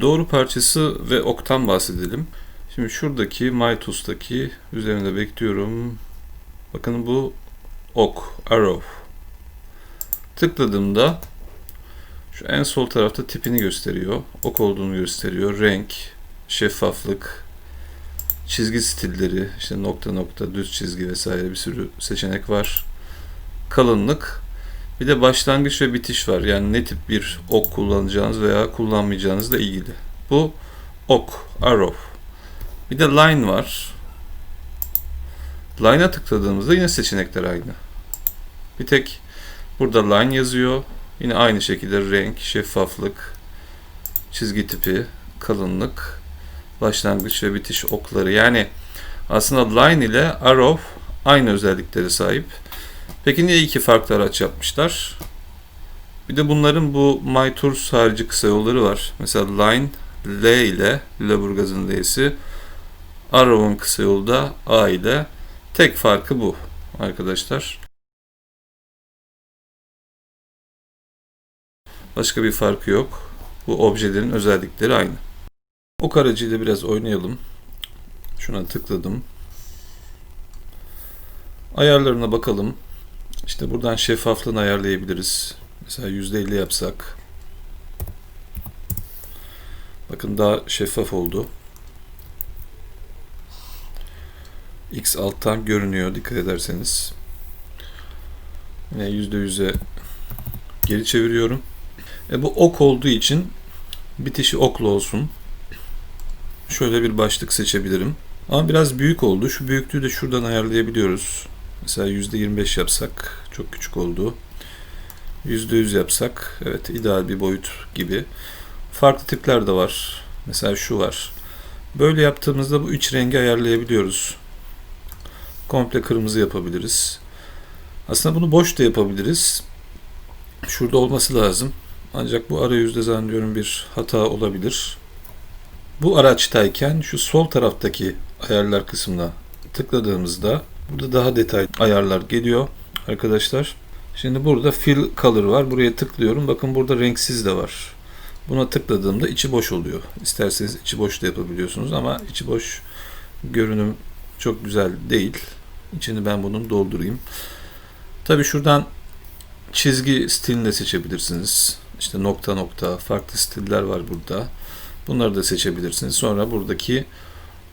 Doğru parçası ve oktan bahsedelim. Şimdi şuradaki MyTools'taki üzerinde bekliyorum. Bakın bu ok, arrow. Tıkladığımda şu en sol tarafta tipini gösteriyor. Ok olduğunu gösteriyor. Renk, şeffaflık, çizgi stilleri, işte nokta nokta, düz çizgi vesaire bir sürü seçenek var. Kalınlık, bir de başlangıç ve bitiş var. Yani ne tip bir ok kullanacağınız veya kullanmayacağınızla ilgili. Bu ok, arrow. Bir de line var. Line'a tıkladığımızda yine seçenekler aynı. Bir tek burada line yazıyor. Yine aynı şekilde renk, şeffaflık, çizgi tipi, kalınlık, başlangıç ve bitiş okları. Yani aslında line ile arrow aynı özelliklere sahip. Peki niye iki farklı araç yapmışlar? Bir de bunların bu MyTours harici kısa yolları var. Mesela Line L ile Lüleburgaz'ın L'si Arrow'un kısa yolu da A ile tek farkı bu arkadaşlar. Başka bir farkı yok. Bu objelerin özellikleri aynı. Ok aracıyla biraz oynayalım. Şuna tıkladım. Ayarlarına bakalım. İşte buradan şeffaflığını ayarlayabiliriz. Mesela %50 yapsak. Bakın daha şeffaf oldu. X alttan görünüyor dikkat ederseniz. Yine %100'e geri çeviriyorum. E bu ok olduğu için bitişi oklu olsun. Şöyle bir başlık seçebilirim. Ama biraz büyük oldu. Şu büyüklüğü de şuradan ayarlayabiliyoruz. Mesela %25 yapsak çok küçük oldu. %100 yapsak evet ideal bir boyut gibi. Farklı tipler de var. Mesela şu var. Böyle yaptığımızda bu üç rengi ayarlayabiliyoruz. Komple kırmızı yapabiliriz. Aslında bunu boş da yapabiliriz. Şurada olması lazım. Ancak bu arayüzde zannediyorum bir hata olabilir. Bu araçtayken şu sol taraftaki ayarlar kısmına tıkladığımızda Burada daha detaylı ayarlar geliyor arkadaşlar. Şimdi burada fill color var. Buraya tıklıyorum. Bakın burada renksiz de var. Buna tıkladığımda içi boş oluyor. İsterseniz içi boş da yapabiliyorsunuz ama içi boş görünüm çok güzel değil. İçini ben bunun doldurayım. Tabi şuradan çizgi stilini de seçebilirsiniz. İşte nokta nokta farklı stiller var burada. Bunları da seçebilirsiniz. Sonra buradaki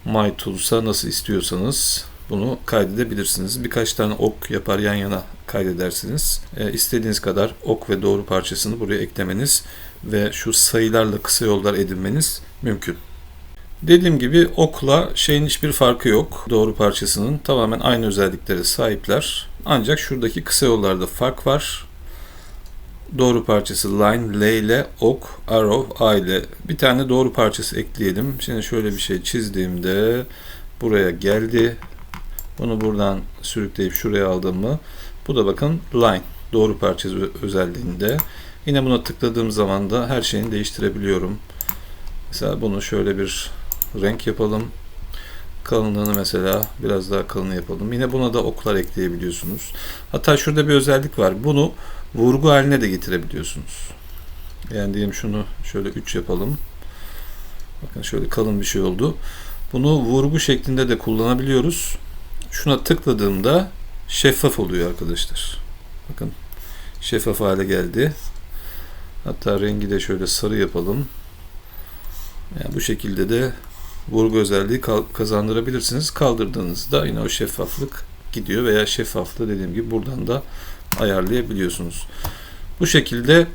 My Tools'a nasıl istiyorsanız bunu kaydedebilirsiniz. Birkaç tane ok yapar yan yana kaydedersiniz. E, istediğiniz kadar ok ve doğru parçasını buraya eklemeniz ve şu sayılarla kısa yollar edinmeniz mümkün. Dediğim gibi okla şeyin hiçbir farkı yok. Doğru parçasının tamamen aynı özelliklere sahipler. Ancak şuradaki kısa yollarda fark var. Doğru parçası line, L ile ok, arrow, A ile bir tane doğru parçası ekleyelim. Şimdi şöyle bir şey çizdiğimde buraya geldi. Bunu buradan sürükleyip şuraya aldım mı bu da bakın line doğru parçası özelliğinde. Yine buna tıkladığım zaman da her şeyini değiştirebiliyorum. Mesela bunu şöyle bir renk yapalım. Kalınlığını mesela biraz daha kalın yapalım. Yine buna da oklar ekleyebiliyorsunuz. Hatta şurada bir özellik var. Bunu vurgu haline de getirebiliyorsunuz. Yani diyelim şunu şöyle 3 yapalım. Bakın şöyle kalın bir şey oldu. Bunu vurgu şeklinde de kullanabiliyoruz. Şuna tıkladığımda şeffaf oluyor arkadaşlar. Bakın şeffaf hale geldi. Hatta rengi de şöyle sarı yapalım. Yani bu şekilde de vurgu özelliği kazandırabilirsiniz. Kaldırdığınızda yine o şeffaflık gidiyor veya şeffaflığı dediğim gibi buradan da ayarlayabiliyorsunuz. Bu şekilde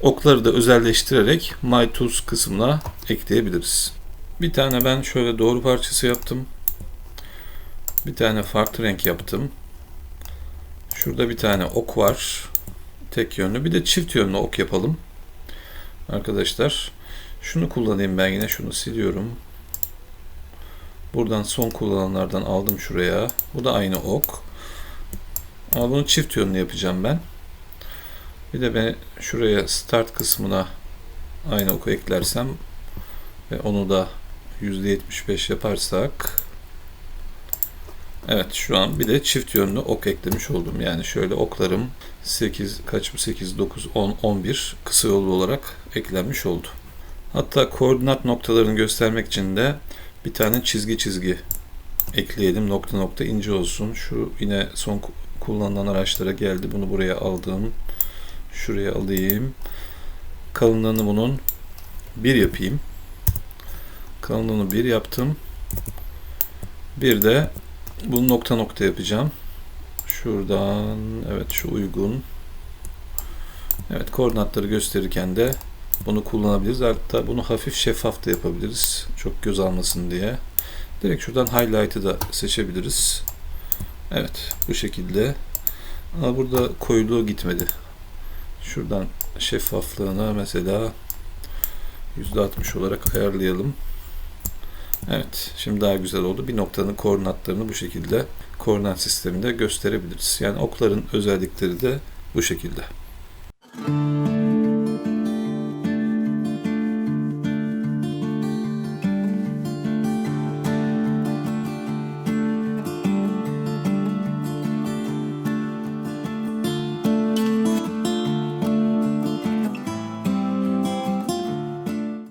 okları da özelleştirerek My Tools kısmına ekleyebiliriz. Bir tane ben şöyle doğru parçası yaptım. Bir tane farklı renk yaptım. Şurada bir tane ok var. Tek yönlü. Bir de çift yönlü ok yapalım. Arkadaşlar. Şunu kullanayım ben yine. Şunu siliyorum. Buradan son kullananlardan aldım şuraya. Bu da aynı ok. Ama bunu çift yönlü yapacağım ben. Bir de ben şuraya start kısmına aynı oku eklersem ve onu da %75 yaparsak Evet şu an bir de çift yönlü ok eklemiş oldum. Yani şöyle oklarım 8 kaç 8 9 10 11 kısa yollu olarak eklenmiş oldu. Hatta koordinat noktalarını göstermek için de bir tane çizgi çizgi ekleyelim. Nokta nokta ince olsun. Şu yine son ku- kullanılan araçlara geldi. Bunu buraya aldım. Şuraya alayım. Kalınlığını bunun bir yapayım. Kalınlığını bir yaptım. Bir de bunu nokta nokta yapacağım. Şuradan evet şu uygun. Evet koordinatları gösterirken de bunu kullanabiliriz. Hatta bunu hafif şeffaf da yapabiliriz. Çok göz almasın diye. Direkt şuradan highlight'ı da seçebiliriz. Evet bu şekilde. Ama burada koyuluğu gitmedi. Şuradan şeffaflığına mesela %60 olarak ayarlayalım. Evet, şimdi daha güzel oldu. Bir noktanın koordinatlarını bu şekilde koordinat sisteminde gösterebiliriz. Yani okların özellikleri de bu şekilde.